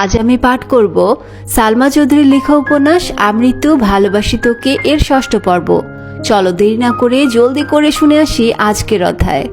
আজ আমি পাঠ করব সালমা চৌধুরীর লেখা উপন্যাস আমৃত ভালোবাসি তোকে এর ষষ্ঠ পর্ব। চলো দেরি না করে জলদি করে শুনে আসি আজকের অধ্যায়।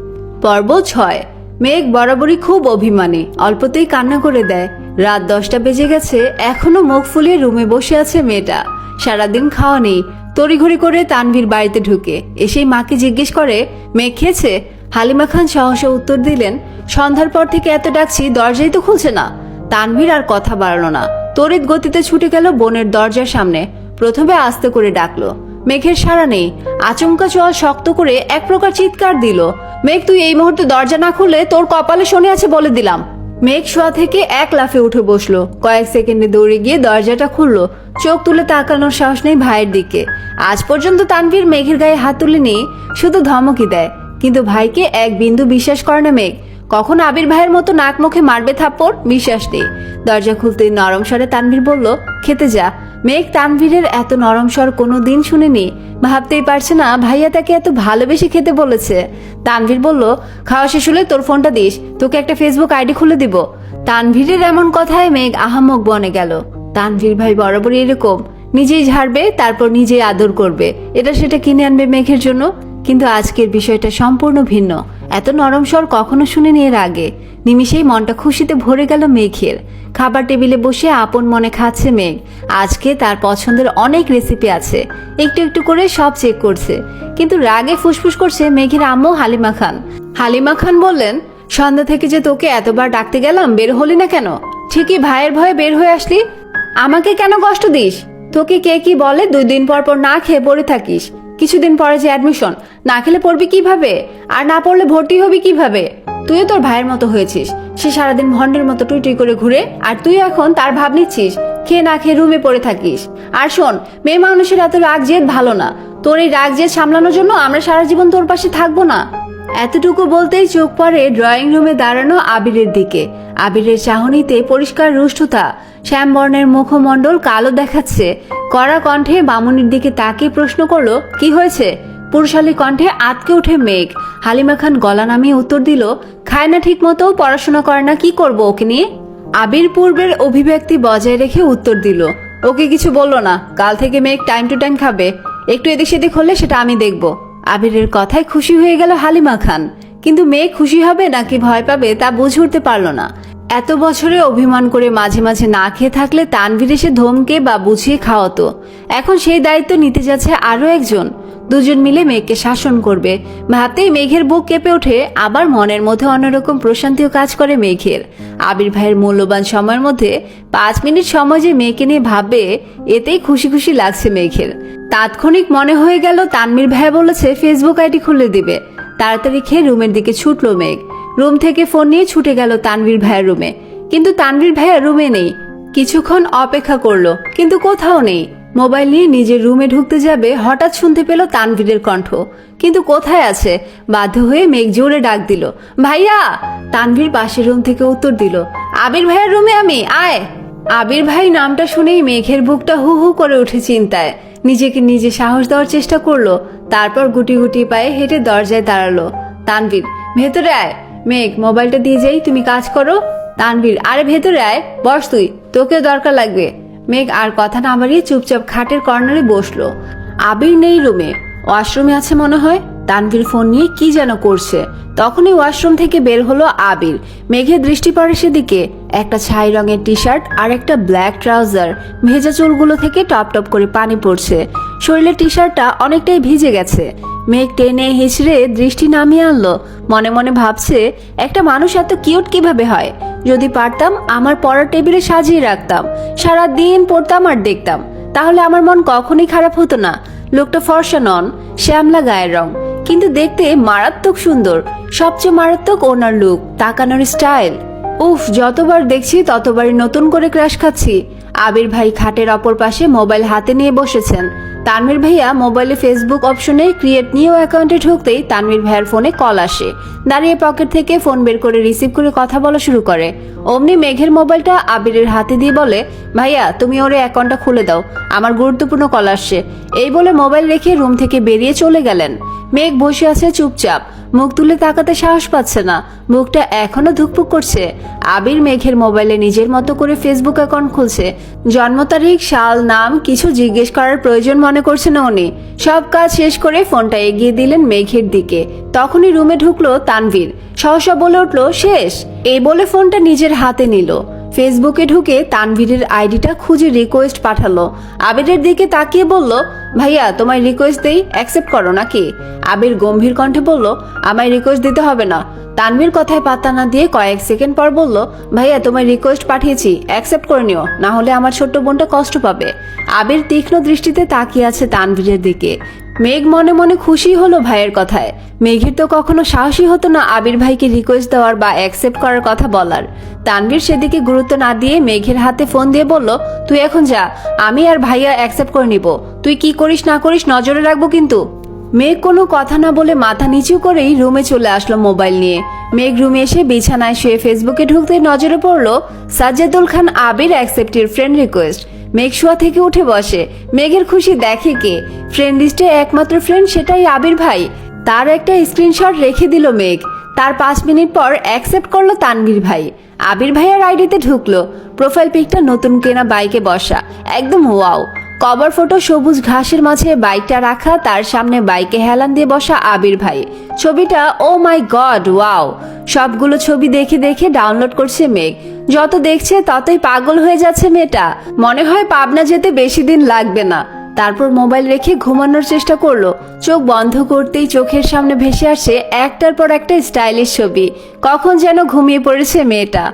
পর্ব ছয়, মেঘ বরাবরই খুব অভিমানে, অল্পতেই কান্না করে দেয়। রাত দশটা বেজে গেছে, এখনও মুখ ফুলিয়ে রুমে বসে আছে মেয়েটা। সারাদিন খাওয়া নেই, তড়িঘড়ি করে তানভীর বাড়িতে ঢুকে। এসেই মাকে জিজ্ঞেস করে মেঘ খেয়েছে? হালিমা খান সহসা উত্তর দিলেন, সন্ধ্যার পর থেকে এত ডাকছি, দরজাই তো খুলছে না। তানভীর আর কথা বাড়ালো না। তড়িৎ গতিতে ছুটে গেল বোনের দরজার সামনে। প্রথমে আস্তে করে ডাকলো, মেঘের সাড়া নেই। আচমকা চোয়াল শক্ত করে এক প্রকার চিৎকার দিল। মেঘ, তুই এই মুহূর্তে দরজা না খুললে তোর কপালে শনি আছে বলে দিলাম। মেঘ শোয়া থেকে এক লাফে উঠে বসল। কয়েক সেকেন্ডে দৌড়ে গিয়ে দরজাটা খুললো। চোখ তুলে তাকানোর সাহস নেই ভাইয়ের দিকে। আজ পর্যন্ত তানভীর মেঘের গায়ে হাত তুলেনি, শুধু ধমকি দেয়। কিন্তু ভাইকে এক বিন্দু বিশ্বাস করে না মেঘ। কখন আবির ভাইয়ের মতো নাক মুখে মারবে থাপ্পড়? বিশ্বাস নেই। দরজা খুলতে নরম স্বরে তানভীর বলল, খেতে যা। মেঘ তানভীরের এত নরম স্বর কোনো দিন শুনেনি। ভাবতেই পারছে না ভাইয়া তাকে এত ভালোবেসে খেতে বলেছে। তানভীর বলল, খাওয়া শেষ হলে তোর ফোনটা দিস। তোকে একটা ফেসবুক আইডি খুলে দিব। তানভীরের এমন কথায় মেঘ আহামক বনে গেল। তানভীর ভাই বরাবরই এরকম। নিজেই ঝাড়বে, তারপর নিজেই আদর করবে। এটা সেটা কিনে আনবে মেঘের জন্য। কিন্তু আজকের বিষয়টা সম্পূর্ণ ভিন্ন। এত নরম স্বর কখনো শুনিনি এর আগে। নিমিষেই মনটা খুশিতে ভরে গেল মেঘের। খাবার টেবিলে বসে আপন মনে খাচ্ছে মেঘ। আজকে তার পছন্দের অনেক রেসিপি আছে। একটু একটু করে সব চেক করছে। কিন্তু রাগে ফুসফুস করছে মেঘের আম্মু হালিমা খান। হালিমা খান বললেন, সন্ধ্যা থেকে যে তোকে এতবার ডাকতে গেলাম, বের হলি না কেন? ঠিকই ভাইয়ের ভয়ে বের হয়ে আসলি। আমাকে কেন কষ্ট দিস? তোকে কে কি বলে, দুই দিন পর পর না খেয়ে পড়ে থাকিস। কিছুদিন পরে যে অ্যাডমিশন না খেলে পড়বি কীভাবে? আর না পড়লে ভর্তি হবি কীভাবে? তুইও তোর ভাইয়ের মতো হয়েছিস। সে সারাদিন ভন্ডের মতো টুই টুই করে ঘুরে, আর তুই এখন তার ভাব নিচ্ছিস। খেয়ে না খেয়ে রুমে পড়ে থাকিস। আর শোন, মেয়ে মানুষের এত রাগ জেদ ভালো না। তোর এই রাগ জেদ সামলানোর জন্য আমরা সারা জীবন তোর পাশে থাকব না। এতটুকু বলতেই চোখ পড়ে ড্রয়িং রুমে দাঁড়ানো আবিরের দিকে। আবিরের চাহনিতে পরিষ্কার রুষ্টতা। শ্যামবর্ণের মুখমণ্ডল কালো দেখাচ্ছে। কড়া কণ্ঠে বামুনির দিকে তাকিয়ে প্রশ্ন করল, কি হয়েছে? পুরুষালী কণ্ঠে আতকে ওঠে মেঘ। হালিমা খান গলা নামিয়ে উত্তর দিল, খায় না ঠিক মতো পড়াশোনা করে না, কি করব ওকে নিয়ে? আবির পূর্বের অভিব্যক্তি বজায় রেখে উত্তর দিল, ওকে কিছু বলল না, কাল থেকে মেঘ টাইম টু টাইম খাবে। একটু এদিক সেদিক হলে সেটা আমি দেখব। আবিরের কথায় খুশি হয়ে গেল হালিমা খান। কিন্তু মেয়ে খুশি হবে নাকি ভয় পাবে তা বুঝে উঠতে পারল না। এত বছরে অভিমান করে মাঝে মাঝে না খেয়ে থাকলে তানভীর এসে ধমকে বা বুঝিয়ে খাওয়াতো। এখন সেই দায়িত্ব নিতে যাচ্ছে আরও একজন। দুজন মিলে মেঘকে শাসন করবে। ভাবতেই মেঘের বুক কেঁপে ওঠে, আবার মনের মধ্যে অন্যরকম প্রশান্তিও কাজ করে মেঘের। আবির ভাইয়ের মূল্যবান সময়ের মধ্যে পাঁচ মিনিট সময় যে মেয়েকে নিয়ে ভাববে, এতেই খুশি খুশি লাগছে মেঘের। তাৎক্ষণিক মনে হয়ে গেল তানমির ভাই বলেছে, ফেসবুক আইডি খুলে দিবে। তাড়াতাড়ি খেয়ে রুমের দিকে ছুটলো মেঘ। রুম থেকে ফোন নিয়ে ছুটে গেল তানভীর ভাইয়ের রুমে। কিন্তু তানভীর ভাইয়া রুমে নেই। কিছুক্ষণ অপেক্ষা করল, কিন্তু কোথাও নেই। মোবাইল নিয়ে নিজের রুমে ঢুকতে যাবে হঠাৎ শুনতে পেল তানভীরের কণ্ঠ। কিন্তু কোথায় আছে? বাধ্য হয়ে মেঘ জোরে ডাক দিল, ভাইয়া! তানভীর পাশের রুম থেকে উত্তর দিল, আবির ভাইয়ের রুমে আমি, আয়! আবির ভাই নামটা শুনেই মেঘের বুকটা হু হু করে উঠে চিন্তায়। নিজেকে নিজে সাহস দেওয়ার চেষ্টা করল, তারপর গুটি গুটি পায়ে হেঁটে দরজায় দাঁড়াল। তানভীর, ভেতরে আয়! মেঘ, মোবাইলটা দিয়ে যাই তুমি কাজ করো, তানভীর, আরে ভেতরে আয়, বস তুই তোকে দরকার লাগবে। মেঘ আর কথা না বাড়িয়ে চুপচাপ খাটের কর্নারে বসল। আবির নেই রুমে। ওয়াশরুমে আছে মনে হয়? তানভীর ফোন নিয়ে কি যেন করছে। তখনই ওয়াশরুম থেকে বের হলো আবির। মেঘের দৃষ্টি পড়ে সেদিকে। একটা ছাই রঙের টি শার্ট আর একটা ব্ল্যাক ট্রাউজার। ভেজা চুলগুলো থেকে টপ টপ করে পানি পড়ছে। শরীরের টি শার্টটা অনেকটাই ভিজে গেছে। মেঘ টেনে হিচড়ে দৃষ্টি নামিয়ে আনলো। মনে মনে ভাবছে, একটা মানুষ এত কিউট কীভাবে হয়? যদি পারতাম, আমার পড়ার টেবিলে সাজিয়ে রাখতাম। সারা দিন পড়তাম আর দেখতাম। তাহলে আমার মন কখনোই খারাপ হতো না। লোকটা ফর্সা নন, শ্যামলা গায়ের রং। কিন্তু দেখতে মারাত্মক সুন্দর। সবচেয়ে মারাত্মক ওনার লুক, তাকানোর স্টাইল। উফ, যতবার দেখছি, ততবারই নতুন করে ক্রাশ খাচ্ছি। আবির ভাই খাটের অপর পাশে মোবাইল হাতে নিয়ে বসেছেন। তানভীর ভাইয়া মোবাইলে ফেসবুক অপশনে ক্রিয়েট নিউ অ্যাকাউন্টে ঢুকতেই তানভীর ভাইয়ার ফোনে কল আসে। দাঁড়িয়ে পকেট থেকে ফোন বের করে রিসিভ করে কথা বলা শুরু করে। অমনি মেঘের মোবাইলটা আবিরের হাতে দিয়ে বলে, ভাইয়া, তুমি ওর অ্যাকাউন্টটা খুলে দাও। আমার গুরুত্বপূর্ণ কল আসছে। এই বলে মোবাইল রেখে রুম থেকে বেরিয়ে চলে গেলেন। মেঘ বসে আছে চুপচাপ। মুখ তুলে তাকাতে সাহস পাচ্ছে না। মুখটা এখনও ধুকপুক করছে। আবির মেঘের মোবাইলে নিজের মতো করে ফেসবুক অ্যাকাউন্ট খুলছে। জন্ম তারিখ, সাল, নাম কিছু জিজ্ঞেস করার প্রয়োজন মনে করছে না উনি। সব কাজ শেষ করে ফোনটা এগিয়ে দিলেন মেঘের দিকে। তখনই রুমে ঢুকলো তানভীর। সহসা বলে উঠল, শেষ। এই বলে ফোনটা নিজের হাতে নিল। ফেসবুকে ঢুকে তানভীরের আইডিটা খুঁজে রিকোয়েস্ট পাঠালো। আবিরের দিকে তাকিয়ে বলল, ভাইয়া, তোমায় রিকোয়েস্ট দেই অ্যাকসেপ্ট করো নাকি? আবির গম্ভীর কণ্ঠে বলল, আমায় রিকোয়েস্ট দিতে হবে না। তানভীর কথায় পাত্তা না দিয়ে কয়েক সেকেন্ড পর বলল, ভাইয়া, তোমায় রিকোয়েস্ট পাঠিয়েছি অ্যাকসেপ্ট করে নিও, না হলে আমার ছোট্ট বোনটা কষ্ট পাবে। আবির তীক্ষ্ণ দৃষ্টিতে তাকিয়ে আছে তানভীরের দিকে। মেঘ মনে মনে খুশি হলো ভাইয়ের কথায়। মেঘের তো কখনো সাহসী হতো না আবির ভাইকে রিকোয়েস্ট দেওয়ার বা অ্যাকসেপ্ট করার কথা বলার। তানভীর সেদিকে গুরুত্ব না দিয়ে মেঘের হাতে ফোন দিয়ে বলল, তুই এখন যা, আমি আর ভাইয়া অ্যাকসেপ্ট করে নিব। তুই কি করিস না করিস নজরে রাখব কিন্তু। মেঘ কোনো কথা না বলে মাথা নিচু করেই রুমে চলে আসলো মোবাইল নিয়ে। মেঘ রুমে এসে বিছানায় শুয়ে ফেসবুকে ঢুকতে নজরে পড়ল সাজ্জাদুল খান আবির অ্যাকসেপ্টের ফ্রেন্ড রিকোয়েস্ট মেঘ শোয়া থেকে উঠে বসে। মেঘের খুশি দেখে কে? ফ্রেন্ড লিস্টে একমাত্র ফ্রেন্ড সেটাই আবির ভাই। তার একটা স্ক্রিনশট রেখে দিল মেঘ। তার পাঁচ মিনিট পর অ্যাকসেপ্ট করল তানভীর ভাই। আবির ভাইয়ের আইডিতে ঢুকলো। প্রোফাইল পিকটা নতুন কেনা বাইকে বসা। একদম ওয়াও কভার ফটো সবুজ ঘাসের মাঝে বাইকটা রাখা, তার সামনে বাইকে হেলান দিয়ে বসা আবির ভাই। ছবিটা ও মাই গড ওয়াও সবগুলো ছবি দেখে দেখে ডাউনলোড করছে মেঘ। যত দেখছে ততই পাগল হয়ে যাচ্ছে মেয়েটা। মনে হয় পাবনা যেতে বেশি দিন লাগবে না। তারপর মোবাইল রেখে ঘুমানোর চেষ্টা করল। চোখ বন্ধ করতেই চোখের সামনে ভেসে আসে একটার পর একটা স্টাইলিশ ছবি। কখন যেন ঘুমিয়ে পড়েছে মেয়েটা।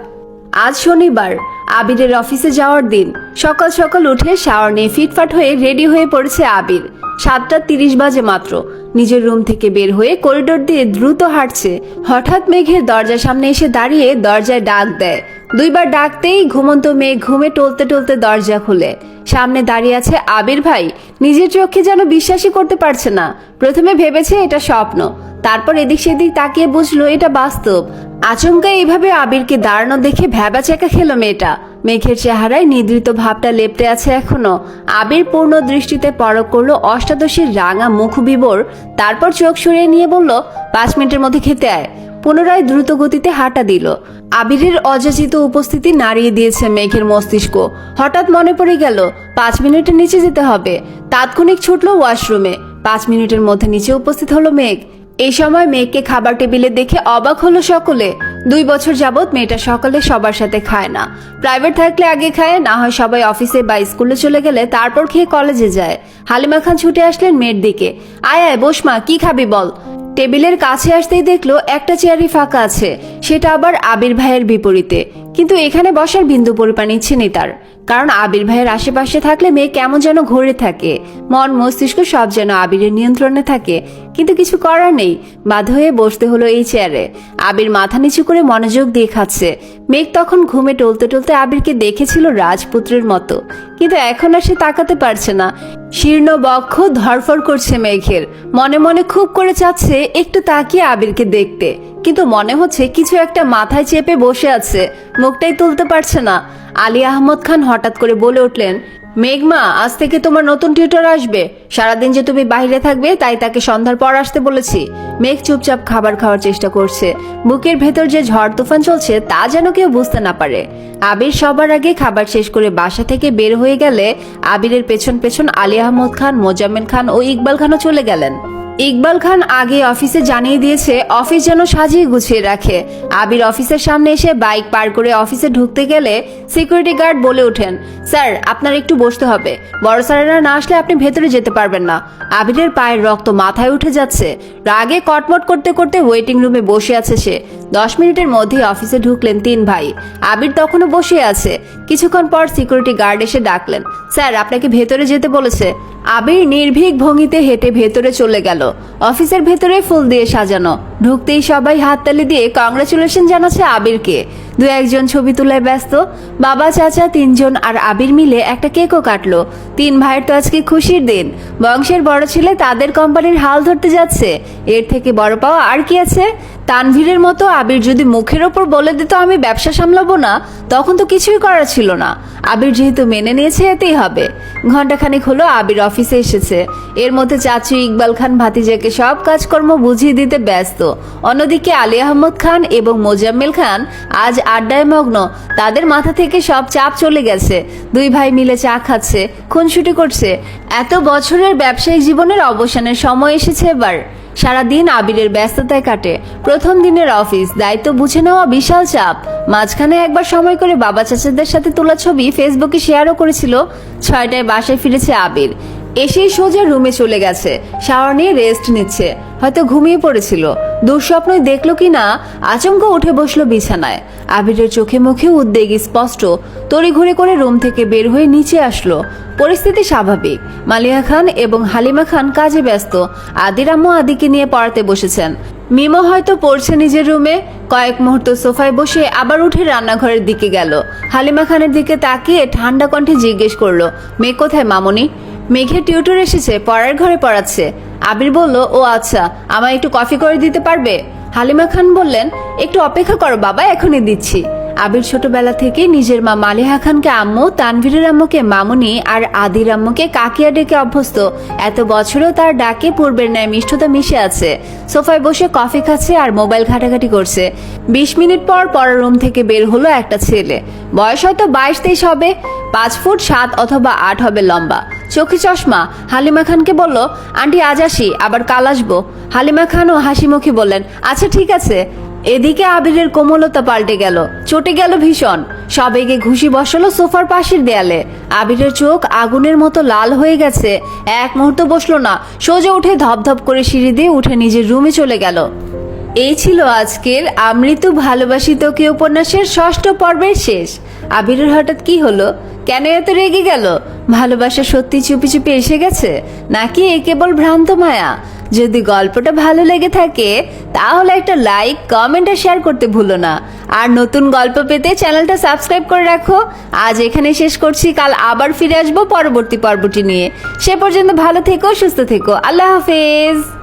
আজ শনিবার। আবিরের অফিসে যাওয়ার দিন সকাল সকাল উঠে শাওয়ার নিয়ে ফিটফাট হয়ে রেডি হয়ে পড়েছে আবির। সাতটা তিরিশ বাজে মাত্র। নিজের রুম থেকে বের হয়ে করিডোর দিয়ে দ্রুত হাঁটছে। হঠাৎ মেঘের দরজার সামনে এসে দাঁড়িয়ে দরজায় ডাক দেয়। দুইবার ডাকতেই ঘুমন্ত মেঘ ঘুমে টলতে টলতে দরজা খুলে। সামনে দাঁড়িয়ে আছে আবির ভাই। নিজের চোখে যেন বিশ্বাসই করতে পারছে না। প্রথমে ভেবেছে এটা স্বপ্ন। তারপর এদিক সেদিক তাকিয়ে বুঝলো এটা বাস্তব। আচমকা এইভাবে আবিরকে দাঁড়ানো দেখে ভ্যাবা চেকা খেলো মেয়েটা। মেঘের চেহারায় নিদ্রিত ভাবটা লেপটে আছে এখনও। আবির পূর্ণ দৃষ্টিতে পরক করল অষ্টাদশীর রাঙা মুখ বিবর, তারপর চোখ সরিয়ে নিয়ে বলল, পাঁচ মিনিটের মধ্যে খেতে আয়। পুনরায় দ্রুত গতিতে হাঁটা দিল। আবিরের অযাচিত উপস্থিতি নাড়িয়ে দিয়েছে মেঘের মস্তিষ্ক। হঠাৎ মনে পড়ে গেল, পাঁচ মিনিটের নিচে যেতে হবে। তাৎক্ষণিক ছুটলো ওয়াশরুমে। পাঁচ মিনিটের মধ্যে নিচে উপস্থিত হলো মেঘ। এই সময় মেয়েকে খাবার টেবিলে দেখে অবাক হলো সকলে। দুই বছর যাবৎ মেয়েটা সকালে সবার সাথে খায় না। প্রাইভেট থাকলে আগে খায়, না হয় সবাই অফিসে বা স্কুলে চলে গেলে তারপর খেয়ে কলেজে যায়। হালিমা খান ছুটে আসলেন মেয়ের দিকে। আয় আয় বসমা কি খাবি বল। টেবিলের কাছে আসতেই দেখল একটা চেয়ারই ফাঁকা আছে। সেটা আবার আবির ভাইয়ের বিপরীতে। কিন্তু এখানে বসার বিন্দু পরিমাণ ইচ্ছে নেই তার। কারণ আবির ভাইয়ের আশেপাশে থাকলে মেয়ে কেমন যেন ঘুরে থাকে। মন মস্তিষ্ক সব যেন আবিরের নিয়ন্ত্রণে থাকে। কিন্তু কিছু করার নেই। বাধ্য হয়ে বসতে হলো এই চেয়ারে। আবির মাথা নিচু করে মনোযোগ দিয়ে খাচ্ছে। মেঘ তখন ঘুমে টলতে টলতে আবিরকে দেখেছিল রাজপুত্রের মতো। কিন্তু এখন আর সে তাকাতে পারছে না। শীর্ণ বক্ষ ধরফর করছে মেঘের। মনে মনে খুব করে চাচ্ছে একটু তাকিয়ে আবিরকে দেখতে। কিন্তু মনে হচ্ছে কিছু একটা মাথায় চেপে বসে আছে। মুখটাই তুলতে পারছে না। আলী আহমদ খান হঠাৎ করে বলে উঠলেন মেঘমা, আজ থেকে তোমার নতুন টিউটর আসবে। সারাদিন যে তুমি বাইরে থাকবে, তাই তাকে সন্ধ্যার পর আসতে বলেছি। মেঘ চুপচাপ খাবার খাওয়ার চেষ্টা করছে। বুকের ভেতর যে ঝড় তুফান চলছে, তা যেন কেউ বুঝতে না পারে। আবির সবার আগে খাবার শেষ করে বাসা থেকে বের হয়ে গেলে আবিরের পেছন পেছন আলী আহমদ খান, মোজাম্মেল খান ও ইকবাল খানও চলে গেলেন। ইকবাল খান আগে অফিসে জানিয়ে দিয়েছে, অফিস যেন সাজিয়ে গুছিয়ে রাখে। আবির অফিসের সামনে এসে বাইক পার করে অফিসে ঢুকতে গেলে সিকিউরিটি গার্ড বলে ওঠেন, স্যার, আপনার একটু বসতে হবে। বড় স্যারেরা না আসলে আপনি ভেতরে যেতে পারবেন না। আবিরের পায়ের রক্ত মাথায় উঠে যাচ্ছে। রাগে কটমট করতে করতে ওয়েটিং রুমে বসে আছে সে। দশ মিনিটের মধ্যেই অফিসে ঢুকলেন তিন ভাই। আবির তখনও বসে আছে। কিছুক্ষণ পর সিকিউরিটি গার্ড এসে ডাকলেন, স্যার, আপনাকে ভেতরে যেতে বলেছে। আবির নির্ভীক ভঙ্গিতে হেঁটে ভেতরে চলে গেল। অফিসের ভেতরে ফুল দিয়ে সাজানো। ঢুকতেই সবাই হাততালি দিয়ে কংগ্রাচুলেশন জানাচ্ছে আবিরকে। দু একজন ছবি তুলায় ব্যস্ত, বাবা, চাচা, তিনজন আর আবির মিলে একটা কেকও কাটলো। তিন ভাইয়ের তো আজকে খুশির দিন। বংশের বড় ছেলে তাদের কোম্পানির হাল ধরতে যাচ্ছে। এর থেকে বড় পাওয়া আর কি আছে? তানভীরের মতো আবির যদি মুখের ওপর বলে দিত আমি ব্যবসা সামলাবো না, তখন তো কিছুই করার ছিল না। আবির যেহেতু মেনে নিয়েছে, এতেই হবে। ঘন্টাখানেক হলো আবির অফিসে এসেছে। এর মধ্যে চাচু, ইকবাল খান, ভাতিজাকে সব কাজকর্ম বুঝিয়ে দিতে ব্যস্ত। অন্যদিকে আলী আহমদ খান এবং মোজাম্মেল খান আজ আড্ডায় মগ্ন। তাদের মাথা থেকে সব চাপ চলে গেছে। দুই ভাই মিলে চা খাচ্ছে, খুনসুটি করছে। এত বছরের ব্যবসায়িক জীবনের অবসানের সময় এসেছে এবার। সারাদিন আবিরের ব্যস্ততায় কাটে। প্রথম দিনের অফিস, দায়িত্ব বুঝে নেওয়া বিশাল চাপ। মাঝখানে একবার সময় করে বাবা চাচাদের সাথে তোলা ছবি ফেসবুকে শেয়ারও করেছিল। ছয়টায় বাসায় ফিরেছে আবির। এসেই সোজা রুমে চলে গেছে। শাওয়ার নিয়ে রেস্ট নিচ্ছে। হয়তো ঘুমিয়ে পড়েছিল। দুঃস্বপ্নই দেখল কি না, আচমকা উঠে বসল বিছানায়। আবিরের চোখে মুখে উদ্বেগ স্পষ্ট। তড়িঘড়ি করে রুম থেকে বের হয়ে নিচে আসলো। পরিস্থিতি স্বাভাবিক। মালিয়া খান এবং হালিমা খান কাজে ব্যস্ত। আদির আদিকে নিয়ে পড়াতে বসেছেন। মিমো হয়তো পড়ছে নিজের রুমে। কয়েক মুহূর্ত সোফায় বসে আবার উঠে রান্নাঘরের দিকে গেল। হালিমা খানের দিকে তাকিয়ে ঠান্ডা কণ্ঠে জিজ্ঞেস করল, মেয়ে কোথায় মামনি? মেঘের টিউটর এসেছে, পড়ার ঘরে পড়াচ্ছে। আবির বলল, ও আচ্ছা আমায় একটু কফি করে দিতে পারবে? হালিমা খান বললেন, একটু অপেক্ষা করো বাবা, এখনই দিচ্ছি। আবির ছোটবেলা থেকে নিজের মা মালিহা খানকে আম্মু, তানভীরের আম্মুকে মামুনি আর আদির আম্মুকে কাকিয়া ডেকে অভ্যস্ত। এত বছরেও তার ডাকে পূর্বের ন্যায় মিষ্টতা মিশে আছে। সোফায় বসে কফি খাচ্ছে আর মোবাইল ঘাটাঘাটি করছে। বিশ মিনিট পর পরের রুম থেকে বের হলো একটা ছেলে। বয়স হয়তো বাইশ তেইশ হবে, পাঁচ ফুট সাত অথবা আট হবে লম্বা। চোখে চশমা। হালিমা খানকে বলল, আন্টি, আজ আসি, আবার কাল আসব। হালিমা খানও হাসি মুখে বললেন আচ্ছা ঠিক আছে। এদিকে আবিরের কোমলতা পাল্টে গেল, চটে গেল ভীষণ। সবেগে ঘুষি বসালো সোফার পাশের দেয়ালে। আবিরের চোখ আগুনের মতো লাল হয়ে গেছে। এক মুহূর্ত বসল না, সোজা উঠে ধপধপ করে সিঁড়ি দিয়ে উঠে নিজের রুমে চলে গেল। এই ছিল আজকের আমৃত্যু ভালোবাসি তোকে উপন্যাসের ষষ্ঠ পর্বের শেষ। আবিরের হঠাৎ কি হলো? কেন এত রেগে গেল? ভালোবাসা সত্যি চুপি চুপি এসে গেছে? নাকি এ কেবল ভ্রান্ত মায়া? যদি গল্পটা ভালো লেগে থাকে, তাহলে একটা লাইক, কমেন্ট আর শেয়ার করতে ভুলো না। আর নতুন গল্প পেতে চ্যানেলটা সাবস্ক্রাইব করে রাখো। আজ এখানে শেষ করছি। কাল আবার ফিরে আসব পরবর্তী পর্বটি নিয়ে। সে পর্যন্ত ভালো থেকো, সুস্থ থেকো। আল্লাহ হাফেজ।